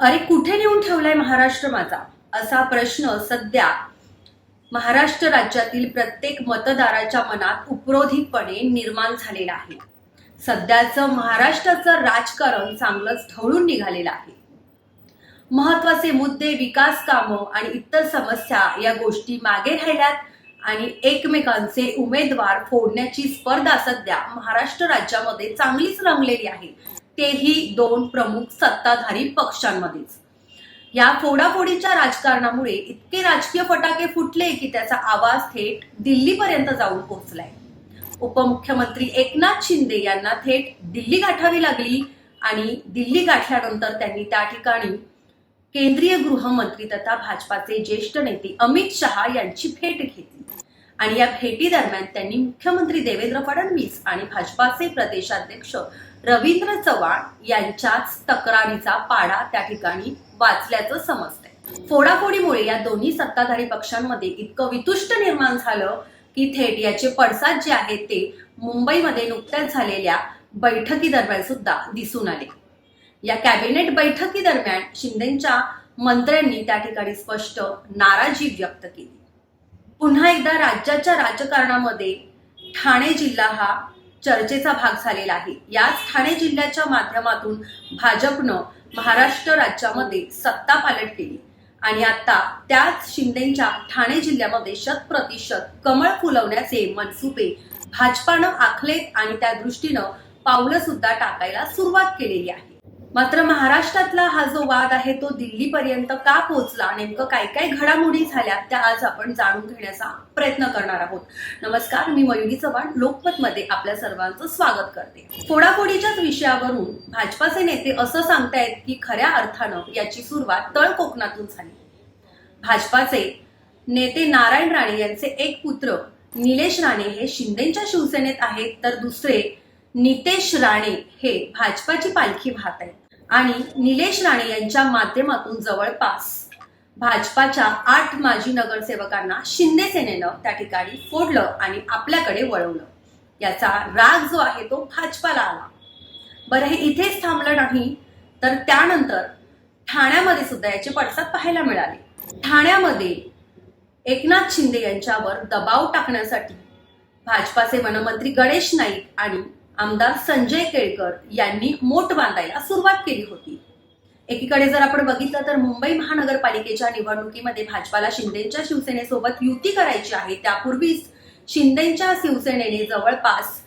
अरे कुठे नेऊन ठेवलाय महाराष्ट्र माझा? असा प्रश्न सध्या महाराष्ट्र राज्यातील प्रत्येक मतदाराच्या मनात उपरोधिकपणे निर्माण झालेला आहे. सध्याचं महाराष्ट्राचं राजकारण चांगलंच ढवळून निघालेलं आहे. महत्त्वाचे मुद्दे विकास कामं आणि इतर समस्या या गोष्टी मागे राहिल्यात आणि एकमेकांचे उमेदवार फोडण्याची स्पर्धा सध्या महाराष्ट्र राज्यामध्ये चांगलीच रंगलेली आहे. तेही दोन प्रमुख सत्ताधारी पक्षांमध्येच. या फोडाफोडीच्या राजकारणामुळे इतके राजकीय फटाके फुटले की त्याचा आवाज थेट दिल्लीपर्यंत जाऊन पोहोचलाय. उपमुख्यमंत्री एकनाथ शिंदे यांना थेट दिल्ली गाठावी लागली आणि दिल्ली गाठल्यानंतर त्यांनी त्या ठिकाणी केंद्रीय गृहमंत्री तथा भाजपाचे ज्येष्ठ नेते अमित शहा यांची भेट घेतली. आणि या भेटी दरम्यान त्यांनी मुख्यमंत्री देवेंद्र फडणवीस आणि भाजपाचे प्रदेशाध्यक्ष रवींद्र चव्हाण यांच्याच तक्रारीचा पाडा त्या ठिकाणी वाचल्याचं समजतंय. फोडाफोडीमुळे या दोन्ही सत्ताधारी पक्षांमध्ये इतकं वितुष्ट निर्माण झालं की थेट याचे पडसाद जे आहेत ते मुंबईमध्ये नुकत्याच झालेल्या बैठकी दरम्यान सुद्धा दिसून आले. या कॅबिनेट बैठकी दरम्यान शिंदेच्या मंत्र्यांनी त्या ठिकाणी स्पष्ट नाराजी व्यक्त केली. पुन्हा एकदा राज्याच्या राजकारणामध्ये ठाणे जिल्हा हा चर्चेचा भाग झालेला आहे. याच ठाणे जिल्ह्याच्या माध्यमातून भाजपनं महाराष्ट्र राज्यामध्ये सत्ता पालट केली. आणि आता त्याच शिंदेच्या ठाणे जिल्ह्यामध्ये शत प्रतिशत कमळ फुलवण्याचे मनसुबे भाजपानं आखलेत आणि त्या दृष्टीनं पावलं सुद्धा टाकायला सुरुवात केलेली आहे. मात्र महाराष्ट्रातला हा जो वाद आहे तो दिल्लीपर्यंत का पोहोचला? नेमकं काय काय घडामोडी झाल्या? त्या आज आपण जाणून घेण्याचा प्रयत्न करणार आहोत. नमस्कार मी मयुरी चव्हाण लोकमत मध्ये आपल्या सर्वांचं स्वागत करते. फोडाफोडीच्याच विषयावरून भाजपाचे नेते असं सांगतायत की खऱ्या अर्थानं याची सुरुवात तळ कोकणातून झाली. भाजपाचे नेते नारायण राणे यांचे एक पुत्र निलेश राणे हे शिंदेच्या शिवसेनेत आहेत तर दुसरे नितेश राणे हे भाजपाची पालखी वाहत आहेत. आणि निलेश राणे यांच्या माध्यमातून जवळपास भाजपाच्या आठ माजी नगरसेवकांना शिंदे सेनेनं त्या ठिकाणी फोडलं आणि आपल्याकडे वळवलं. याचा राग जो आहे तो भाजपाला आला. बरं हे इथेच थांबलं नाही तर त्यानंतर ठाण्यामध्ये सुद्धा याचे पडसाद पाहायला मिळाले. ठाण्यामध्ये एकनाथ शिंदे यांच्यावर दबाव टाकण्यासाठी भाजपाचे वनमंत्री गणेश नाईक आणि आमदार संजय केळकर यांनी मोट बांधायला सुरुवात केली होती. एकीकडे जर आपण बघितलं तर मुंबई महानगरपालिकेच्या निवडणुकीमध्ये भाजपाला शिंदेच्या शिवसेनेसोबत युती करायची आहे. त्यापूर्वीच शिंदेच्या शिवसेनेने जवळपास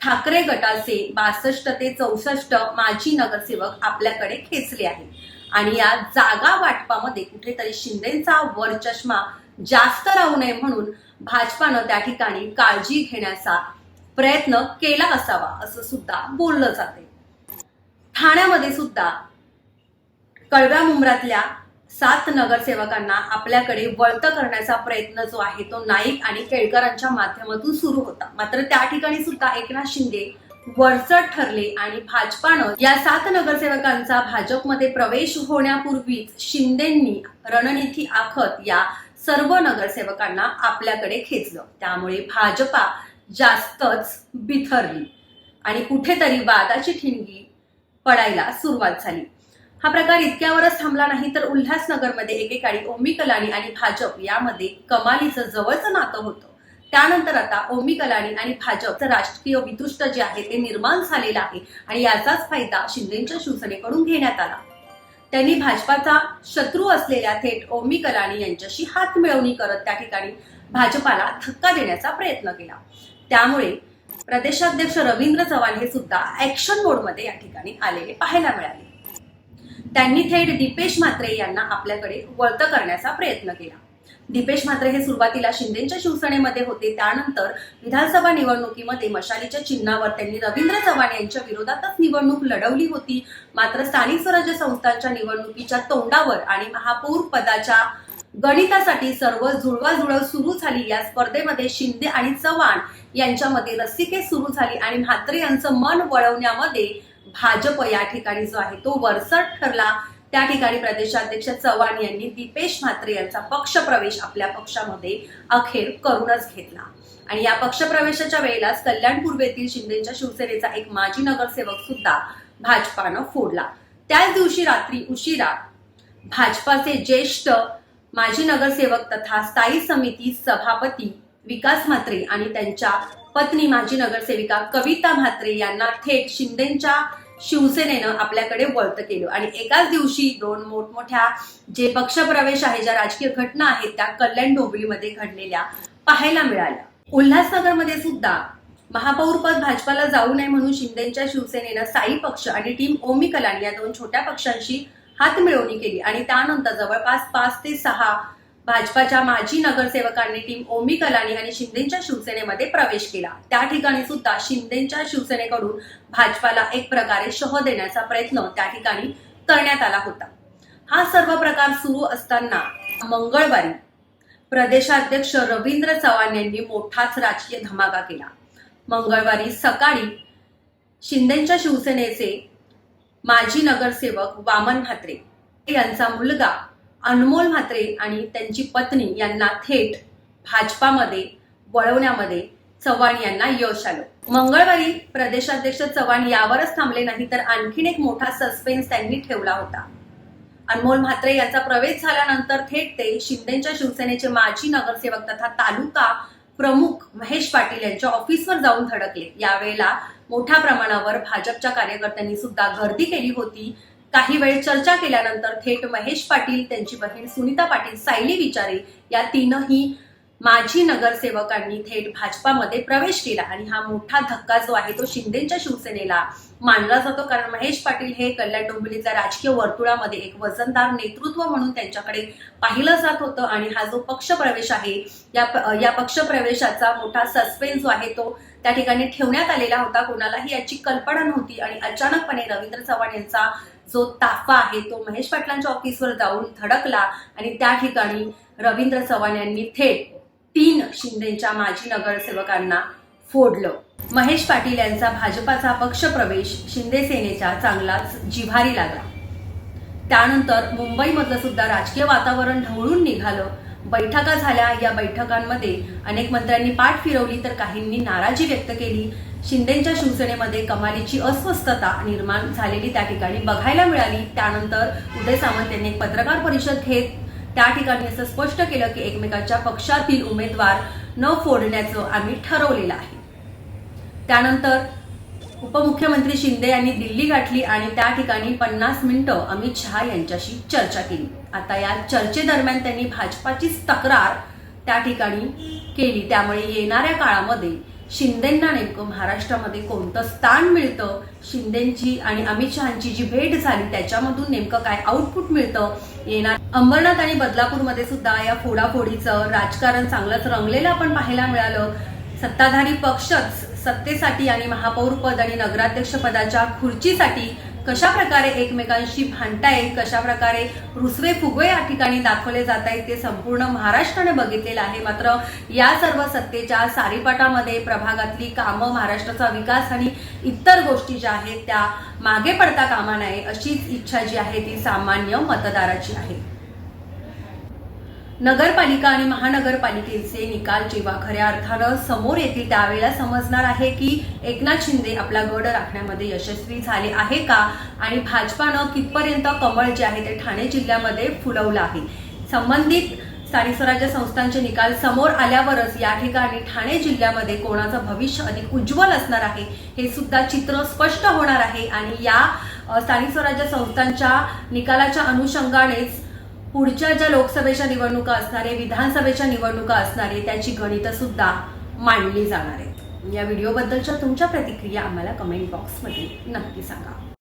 ठाकरे गटाचे बासष्ट ते चौसष्ट माजी नगरसेवक आपल्याकडे खेचले आहेत आणि या जागा वाटपामध्ये कुठेतरी शिंदेचा वरचष्मा जास्त राहू नये म्हणून भाजपानं त्या ठिकाणी काळजी घेण्याचा प्रयत्न केला असावा असं सुद्धा बोललं जाते. ठाण्यामध्ये सुद्धा कळव्या मुंबरातल्या सात नगरसेवकांना आपल्याकडे वळत करण्याचा प्रयत्न जो आहे तो नाईक आणि केळकरांच्या माध्यमातून सुरू होता. मात्र त्या ठिकाणी सुद्धा एकनाथ शिंदे वरचढ ठरले आणि भाजपानं या सात नगरसेवकांचा भाजपमध्ये प्रवेश होण्यापूर्वीच शिंदेंनी रणनीती आखत या सर्व नगरसेवकांना आपल्याकडे खेचलं. त्यामुळे भाजपा जास्तच बिथरली. आणि कुठेतरी वादाची ठिणगी पडायला सुरुवात झाली. हा प्रकार इतक्यावरच थांबला नाही तर उल्हासनगरमध्ये एकेकाळी ओमी कलानी आणि भाजप यामध्ये कमालीचं जवळचं नातं होतं. त्यानंतर आता ओमी कलानी आणि भाजपचं राजकीय विदुष्ट जे आहे ते निर्माण झालेलं आहे आणि याचाच फायदा शिंदेच्या शिवसेनेकडून घेण्यात आला. त्यांनी भाजपाचा शत्रू असलेल्या थेट ओमी कलानी यांच्याशी हात मिळवणी करत त्या ठिकाणी भाजपाला धक्का देण्याचा प्रयत्न केला. त्यामुळे प्रदेशाध्यक्ष रवींद्र चव्हाण हे सुद्धा ऍक्शन मोडमध्ये या ठिकाणी आलेले पाहायला मिळाले. त्यांनी थेट दीपेश म्हात्रे यांना आपल्याकडे वळत करण्याचा प्रयत्न केला. दीपेश म्हात्रे हे सुरुवातीला शिंदेच्या शिवसेनेमध्ये होते. त्यानंतर विधानसभा निवडणुकीमध्ये मशालीच्या चिन्हावर त्यांनी रवींद्र चव्हाण यांच्या विरोधातच निवडणूक लढवली होती. मात्र स्थानिक स्वराज्य संस्थांच्या निवडणुकीच्या तोंडावर आणि महापौर पदाच्या गणितासाठी सर्व जुळवाजुळव सुरू झाली या स्पर्धेमध्ये शिंदे आणि चव्हाण यांच्यामध्ये रस्सीखेच सुरू झाली आणि म्हात्रे यांचं मन वळवण्यामध्ये भाजप या ठिकाणी जो आहे तो वरसट ठरला. त्या ठिकाणी प्रदेशाध्यक्ष चव्हाण यांनी दीपेश म्हात्रे यांचा पक्षप्रवेश आपल्या पक्षामध्ये अखेर करूनच घेतला. आणि या पक्षप्रवेशाच्या वेळेलाच कल्याण पूर्वेतील शिंदेच्या शिवसेनेचा एक माजी नगरसेवक सुद्धा भाजपानं फोडला. त्याच दिवशी रात्री उशिरा भाजपाचे ज्येष्ठ माजी नगरसेवक तथा स्थायी समिती सभापती विकास म्हात्रे आणि त्यांच्या पत्नी माजी नगरसेविका कविता म्हात्रे यांना थेट शिंदेच्या शिवसेनेनं आपल्याकडे वळत केलं. आणि एकाच दिवशी दोन मोठमोठ्या जे पक्षप्रवेश आहे ज्या राजकीय घटना आहेत त्या कल्याण डोंबिवलीमध्ये घडलेल्या पाहायला मिळाल्या. उल्हासनगरमध्ये सुद्धा महापौरपद भाजपाला जाऊ नये म्हणून शिंदेच्या शिवसेनेनं साई पक्ष आणि टीम ओमी कलानी या दोन छोट्या पक्षांशी हातमिळवणी केली. आणि त्यानंतर जवळपास पाच ते सहा भाजपाच्या माजी नगरसेवकांनी टीम ओमी कलानी आणि शिंदेच्या शिवसेनेमध्ये प्रवेश केला. त्या ठिकाणी सुद्धा शिंदेच्या शिवसेनेकडून भाजपाला एक प्रकारे शह देण्याचा प्रयत्न त्या ठिकाणी करण्यात आला होता. हा सर्व प्रकार सुरू असताना मंगळवारी प्रदेशाध्यक्ष रवींद्र चव्हाण यांनी मोठाच राजकीय धमाका केला. मंगळवारी सकाळी शिंदेच्या शिवसेनेचे माजी नगरसेवक वामन म्हात्रे यांचा मुलगा अनमोल म्हात्रे आणि त्यांची पत्नी यांना थेट भाजपामध्ये वळवण्यामध्ये चव्हाण यांना यश आलं. मंगळवारी प्रदेशाध्यक्ष चव्हाण यावरच थांबले नाही तर आणखीन एक मोठा सस्पेन्स त्यांनी ठेवला होता. अनमोल म्हात्रे यांचा प्रवेश झाल्यानंतर थेट ते शिंदेच्या शिवसेनेचे माजी नगरसेवक तथा तालुका प्रमुख महेश पाटील यांच्या ऑफिसवर जाऊन धडकले यावेळेला मोठ्या प्रमाणावर भाजपच्या कार्यकर्त्यांनी सुद्धा गर्दी केली होती. काही वेळ चर्चा केल्यानंतर थेट महेश पाटील त्यांची बहीण सुनीता पाटील सायली विचारे या तीनही माजी नगरसेवकांनी थेट भाजपामध्ये प्रवेश केला आणि हा मोठा धक्का जो आहे तो शिंदेच्या शिवसेनेला मानला जातो. कारण महेश पाटील हे कल्याण डोंबिवलीच्या राजकीय वर्तुळामध्ये एक वजनदार नेतृत्व म्हणून त्यांच्याकडे पाहिलं जात होतं आणि हा जो पक्षप्रवेश आहे या प- या पक्षप्रवेशाचा मोठा सस्पेन्स जो आहे तो त्या ठिकाणी ठेवण्यात आलेला होता. कोणालाही याची कल्पना नव्हती आणि अचानकपणे रवींद्र चव्हाण यांचा जो ताफा आहे तो महेश पाटलांच्या ऑफिसवर जाऊन धडकला आणि त्या ठिकाणी रवींद्र चव्हाण यांनी थेट तीन शिंदेच्या माजी नगरसेवकांना फोडलं. महेश पाटील यांचा भाजपाचा पक्षप्रवेश शिंदे सेनेच्या चांगलाच जिव्हारी लागला. त्यानंतर मुंबईमधलं सुद्धा राजकीय वातावरण ढवळून निघालं. बैठका झाल्या या बैठकांमध्ये अनेक मंत्र्यांनी पाठ फिरवली तर काहींनी नाराजी व्यक्त केली. शिंदेच्या शिवसेनेमध्ये कमालीची अस्वस्थता निर्माण झालेली त्या ठिकाणी बघायला मिळाली. त्यानंतर उदय सामंत यांनी एक पत्रकार परिषद घेत त्या ठिकाणी असं स्पष्ट केलं की एकमेकांच्या पक्षातील उमेदवार न फोडण्याचं आम्ही ठरवलेलं आहे. त्यानंतर उपमुख्यमंत्री शिंदे यांनी दिल्ली गाठली आणि त्या ठिकाणी पन्नास मिनिटं अमित शहा यांच्याशी चर्चा केली. आता या चर्चेदरम्यान त्यांनी भाजपाचीच तक्रार त्या ठिकाणी केली. त्यामुळे येणाऱ्या काळामध्ये शिंदेंना नेमकं महाराष्ट्रामध्ये कोणतं स्थान मिळतं? शिंदेंची आणि अमित शहाची जी भेट झाली त्याच्यामधून नेमकं काय आउटपुट मिळतं? येणार अंबरनाथ आणि बदलापूरमध्ये सुद्धा या फोडाफोडीचं राजकारण चांगलंच रंगलेलं आपण पाहायला मिळालं. सत्ताधारी पक्षच सत्तेसाठी आणि महापौर पद आणि नगराध्यक्ष पदाच्या खुर्चीसाठी कशा प्रकारे एकमेकांशी भांडतायत कशा प्रकारे रुसवे फुगवे या ठिकाणी दाखवले जात आहेत ते संपूर्ण महाराष्ट्राने बघितलेलं आहे. मात्र या सर्व सत्तेच्या सारीपाटामध्ये प्रभागातली कामं महाराष्ट्राचा विकास आणि इतर गोष्टी ज्या आहेत त्या मागे पडता कामा नये अशीच इच्छा जी आहे ती सामान्य मतदाराची आहे. नगरपालिका आणि महानगरपालिकेचे निकाल जेव्हा खऱ्या अर्थानं समोर येतील त्यावेळेला समजणार आहे की एकनाथ शिंदे आपला गड राखण्यामध्ये यशस्वी झाले आहे का? आणि भाजपानं कितपर्यंत कमळ जे आहे ते ठाणे जिल्ह्यामध्ये फुलवलं आहे? संबंधित स्थानिक स्वराज्य संस्थांचे निकाल समोर आल्यावरच या ठिकाणी ठाणे जिल्ह्यामध्ये कोणाचं भविष्य अधिक उज्ज्वल असणार आहे हे सुद्धा चित्र स्पष्ट होणार आहे. आणि या स्थानिक स्वराज्य संस्थांच्या निकालाच्या अनुषंगानेच पुढच्या ज्या लोकसभेच्या निवडणुका असणारे विधानसभेच्या निवडणुका असणारे त्याची गणित सुद्धा मांडली जाणार आहेत. या व्हिडिओबद्दलच्या तुमच्या प्रतिक्रिया आम्हाला कमेंट बॉक्समध्ये नक्की सांगा.